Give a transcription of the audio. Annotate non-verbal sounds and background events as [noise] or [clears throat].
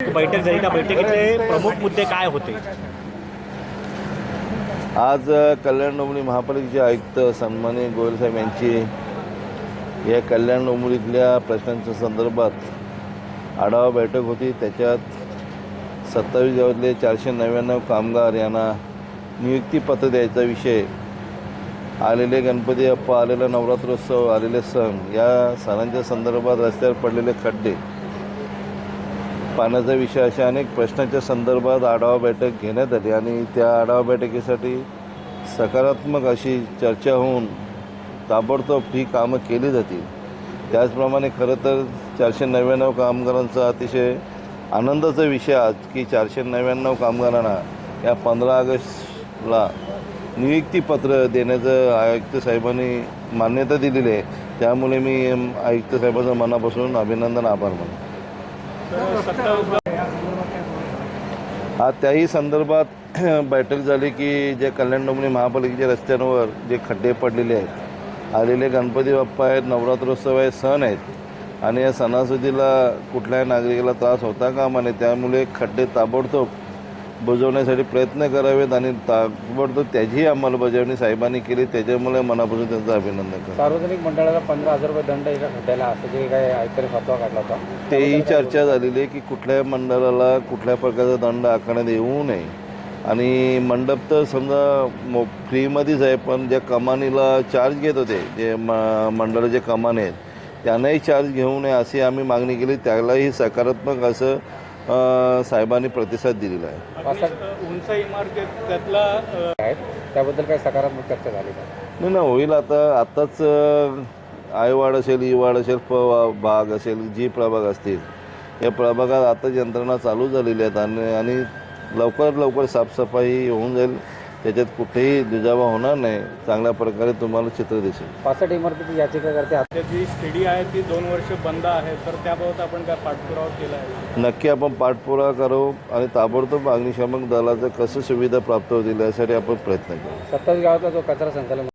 बैठक झाली. त्या बैठकीतले प्रमुख मुद्दे काय होते? आज कल्याण डोंबिवली महापालिकेचे आयुक्त सन्माननीय गोयल साहेब यांची या कल्याण डोंबिवलीतल्या प्रश्नांच्या संदर्भात आढावा बैठक होती. त्याच्यात सत्तावीस गावातले चारशे नव्याण्णव कामगार यांना नियुक्तीपत्र द्यायचा विषय आलेले गणपती अप्पा आलेला नवरात्रोत्सव आलेले सण या सणांच्या संदर्भात रस्त्यावर पडलेले खड्डे पाण्याचा विषय अशा अनेक प्रश्नांच्या संदर्भात आढावा बैठक घेण्यात आली आणि त्या आढावा बैठकीसाठी सकारात्मक अशी चर्चा होऊन ताबडतोब ही कामं केली जातील. त्याचप्रमाणे खरं तर चारशे नव्याण्णव कामगारांचा अतिशय आनंदाचा विषय आज की चारशे नव्याण्णव कामगारांना या पंधरा ऑगस्टला नियुक्तीपत्र देण्याचं आयुक्त साहेबांनी मान्यता दिलेली आहे. त्यामुळे मी आयुक्त साहेबांचं मनापासून अभिनंदन आभार मानतो. आज त्याही संदर्भात [clears throat] बैठक झाली की जे कल्याण डोंबरी महापालिकेच्या रस्त्यांवर जे खड्डे पडलेले आहेत आलेले गणपती बाप्पा आहेत नवरात्रोत्सव आहे सण आहेत आणि या सणासुदीला कुठल्याही नागरिकाला त्रास होता कामा नये त्यामुळे खड्डे ताबडतोब बुजवण्यासाठी प्रयत्न करावेत आणि ताबडतोब त्याचीही अंमलबजावणी साहेबांनी केली. त्याच्यामुळे मनापासून त्यांचं अभिनंदन करतो. सार्वजनिक मंडळाला पंधरा हजार रुपये दंड एका खड्ड्याला असं जे काही आयुक्तांनी फतवा काढला होता. तेही चर्चा झालेली आहे की कुठल्याही मंडळाला कुठल्या प्रकारचा दंड आकारण्यात येऊ नये. आणि मंडप तर समजा मो फ्रीमध्येच आहे पण ज्या कमानीला चार्ज घेत होते जे म मंडळाचे कमान आहेत त्यांनाही चार्ज घेऊ नये अशी आम्ही मागणी केली. त्यालाही सकारात्मक असं साहेबांनी प्रतिसाद दिलेला आहे. उंच इमारतीत त्यातला आहेत. त्याबद्दल काही सकारात्मक चर्चा झाली नाही ना होईल आता. आत्ताच आयवाड असेल ईवाड असेल प भाग असेल जी प्रभाग असतील या प्रभागात आताच यंत्रणा चालू झालेली आहेत आणि आणि लवकरात लवकर साफसफाई होऊन जाईल. त्याच्यात कुठेही दुजावा होणार नाही. चांगल्या प्रकारे तुम्हाला चित्र दिसेल. पासष्ट इमारतीची याचिका करते. त्या जी स्टडी आहे ती दोन वर्ष बंद आहे. तर त्याबाबत आपण काय पाठपुरावा केला आहे? नक्की आपण पाठपुरावा करू आणि ताबडतोब अग्निशामक दलाचं कसं सुविधा प्राप्त होतील यासाठी आपण प्रयत्न करू. सत्तावीस गावातला जो कचरा संकलन